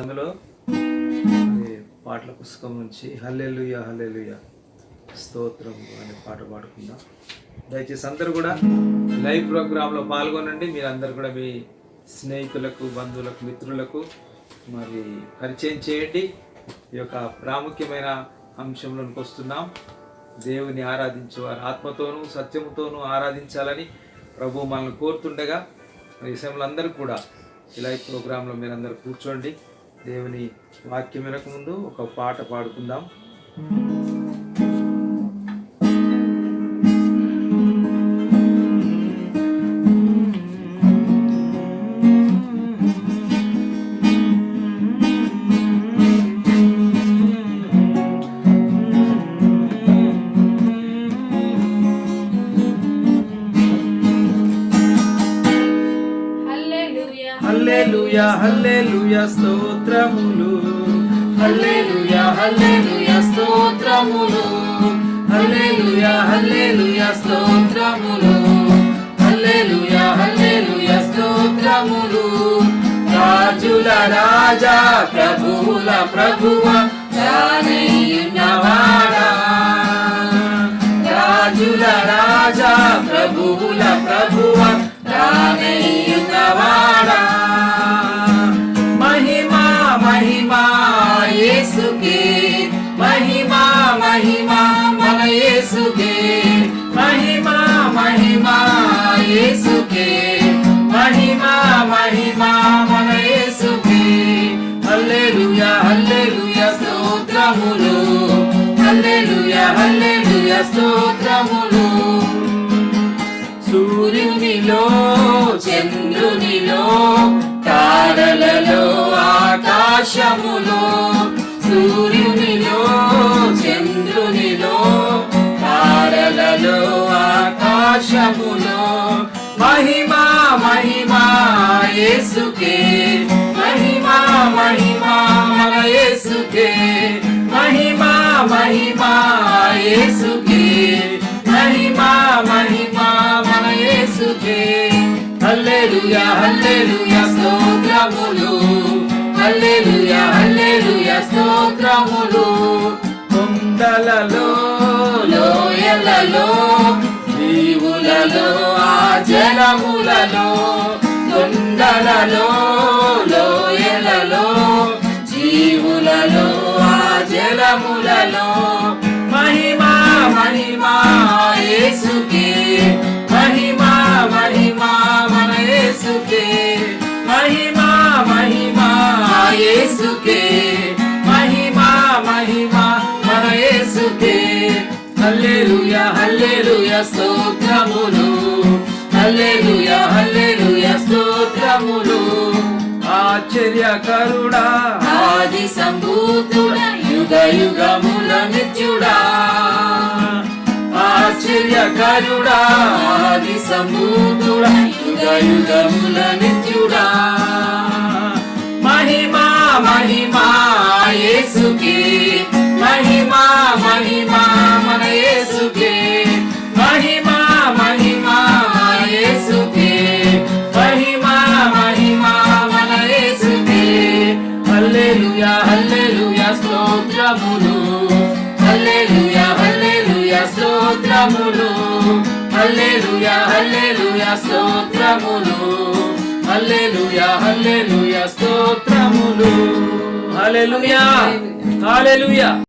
అందులో పాటల పుస్తకం నుంచి హల్లెలుయ హల్లెలుయ స్తోత్రం అనే పాట పాడుకుందాం. దయచేసి అందరూ కూడా లైవ్ ప్రోగ్రాంలో పాల్గొనండి. మీరు అందరు కూడా మీ స్నేహితులకు బంధువులకు మిత్రులకు మరి పరిచయం చేయండి. ఈ యొక్క ప్రాముఖ్యమైన అంశంలోనికి వస్తున్నాం. దేవుని ఆరాధించేవారు ఆత్మతోనూ సత్యముతోనూ ఆరాధించాలని ప్రభు మనల్ని కోరుతుండగా మరి ఈ సమయంలో అందరూ కూడా ఈ లైవ్ ప్రోగ్రాంలో మీరందరూ కూర్చోండి. దేవుని వాక్యం వినక ముందు ఒక పాట పాడుకుందాం. హల్లెలూయా హల్లెలూయా స్తోత్రములు. హల్లెలూయా హల్లెలూయా స్తోత్రములు. హల్లెలూయా హల్లెలూయా స్తోత్రములు. హల్లెలూయా హల్లెలూయా స్తోత్రములు. రాజుల రాజా ప్రభువుల ప్రభువా స్తోత్రములు. సూర్యునిలో చంద్రునిలో తారలలో ఆకాశములో. సూర్యునిలో చంద్రునిలో తారలలో ఆకాశములో. మహిమా మహిమా యేసుకే. మహిమా మహిమా మన యేసుకే. హల్లెలూయా హల్లెలూయా స్తోత్రములు. హల్లెలూయా హల్లెలూయా స్తోత్రములు. కొండలలో లోయలలో జీవులలో ఆ జలములలో కొండలలో లోయలలో జీవులలో ఆ జలములలో మహిమా మహిమా. యేసుకే. మహిమా మహిమా మన యేసుకే. హల్లెలూయా హల్లెలూయా స్తోత్రములు. హల్లెలూయా హల్లెలూయా స్తోత్రములు. ఆశ్చర్యకరుడా ఆది సంభూతుడా యుగ యుగముల నిత్యుడా. ఆశ్చర్యకరుడా ఆది సంభూతుడా యుగ యుగముల నిత్యుడా. యేసుకి మహిమా మహిమా మన యేసుకే. మహిమా మహిమా యేసుకే. మహిమా మహిమా మన యేసుకే. హల్లెలూయా హల్లెలూయా స్తోత్రములు. హల్లెలూయా హల్లెలూయా స్తోత్రములు. హల్లెలూయా హల్లెలూయా స్తోత్రములు. హల్లెలూయా హల్లెలూయా స్తోత్రములు. హల్లెలూయా. హల్లెలూయా